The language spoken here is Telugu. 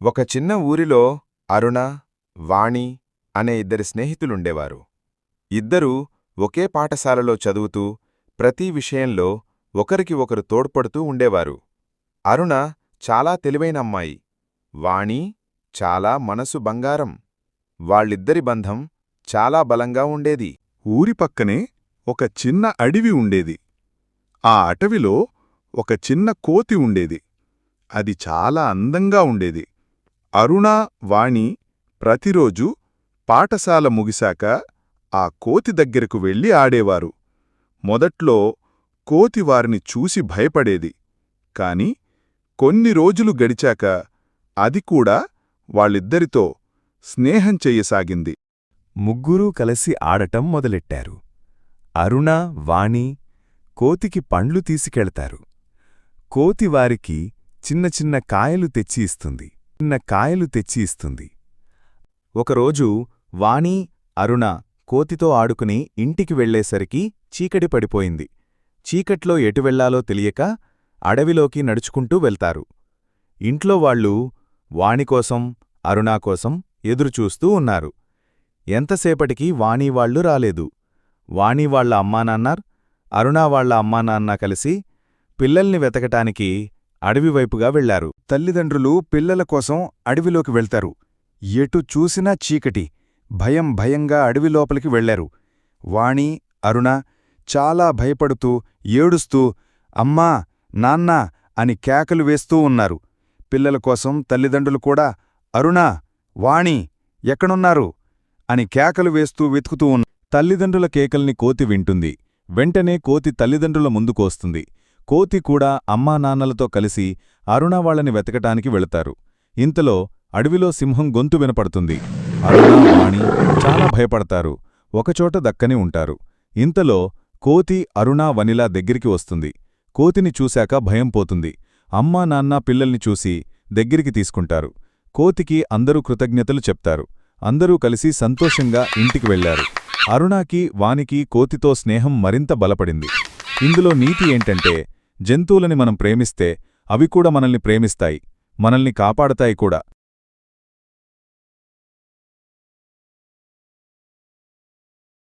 ఒక చిన్న ఊరిలో అరుణ వాణి అనే ఇద్దరి స్నేహితులుండేవారు. ఇద్దరూ ఒకే పాఠశాలలో చదువుతూ ప్రతి విషయంలో ఒకరికి ఒకరు తోడ్పడుతూ ఉండేవారు. అరుణ చాలా తెలివైన అమ్మాయి వాణి చాలా మనసు బంగారం వాళ్ళిద్దరి బంధం చాలా బలంగా ఉండేది. ఊరి పక్కనే ఒక చిన్న అడవి ఉండేది. ఆ అటవిలో ఒక చిన్న కోతి ఉండేది. అది చాలా అందంగా ఉండేది. అరుణ వాణి ప్రతిరోజు పాఠశాల ముగిశాక ఆ కోతి దగ్గరకు వెళ్ళి ఆడేవారు. మొదట్లో కోతి వారిని చూసి భయపడేది. కాని కొన్ని రోజులు గడిచాక అది కూడా వాళ్ళిద్దరితో స్నేహం చెయ్యసాగింది. ముగ్గురూ కలిసి ఆడటం మొదలెట్టారు. అరుణ వాణి కోతికి పండ్లు తీసుకెళతారు. కోతివారికి చిన్న చిన్న కాయలు తెచ్చి ఇస్తుంది చిన్న కాయలు తెచ్చి ఇస్తుంది. ఒకరోజు వాణి అరుణ కోతితో ఆడుకుని ఇంటికి వెళ్ళేసరికి చీకటి పడిపోయింది. చీకట్లో ఎటు వెళ్ళాలో తెలియక అడవిలోకి నడుచుకుంటూ వెళ్తారు. ఇంట్లో వాళ్ళు వాణికోసం అరుణాకోసం ఎదురుచూస్తూ ఉన్నారు. ఎంతసేపటికి వాణీవాళ్ళు రాలేదు. వాణీవాళ్ళ అమ్మానాన్నార్ అరుణావాళ్ళ అమ్మానాన్న కలిసి పిల్లల్ని వెతకటానికి అడవివైపుగా వెళ్ళారు. తల్లిదండ్రులు పిల్లల కోసం అడవిలోకి వెళ్తారు. ఎటు చూసినా చీకటి భయం భయంగా అడవి లోపలికి వెళ్ళారు. వాణి అరుణ చాలా భయపడుతూ ఏడుస్తూ అమ్మా నాన్నా అని కేకలు వేస్తూ ఉన్నారు. పిల్లల కోసం తల్లిదండ్రులు కూడా అరుణ వాణి ఎక్కడున్నారు? అని కేకలు వేస్తూ వెతుకుతూ ఉన్నారు. తల్లిదండ్రుల కేకల్ని కోతి వింటుంది. వెంటనే కోతి తల్లిదండ్రుల ముందుకోస్తుంది కోతి కూడా అమ్మా నాన్నలతో కలిసి అరుణ వాళ్ళని వెతకటానికి వెళతారు. ఇంతలో అడవిలో సింహం గొంతు వినపడుతుంది. అరుణ వాణి చాలా భయపడతారు. ఒకచోట దక్కని ఉంటారు. ఇంతలో కోతి అరుణ వనిలా దగ్గరికి వస్తుంది. కోతిని చూశాక భయం పోతుంది. అమ్మా నాన్న పిల్లల్ని చూసి దగ్గరికి తీసుకుంటారు. కోతికి అందరూ కృతజ్ఞతలు చెప్తారు. అందరూ కలిసి సంతోషంగా ఇంటికి వెళ్ళారు అరుణాకి వానికి కోతితో స్నేహం మరింత బలపడింది. ఇందులో నీతి ఏంటంటే జంతువులని మనం ప్రేమిస్తే అవి కూడా మనల్ని ప్రేమిస్తాయి మనల్ని కాపాడతాయి కూడా.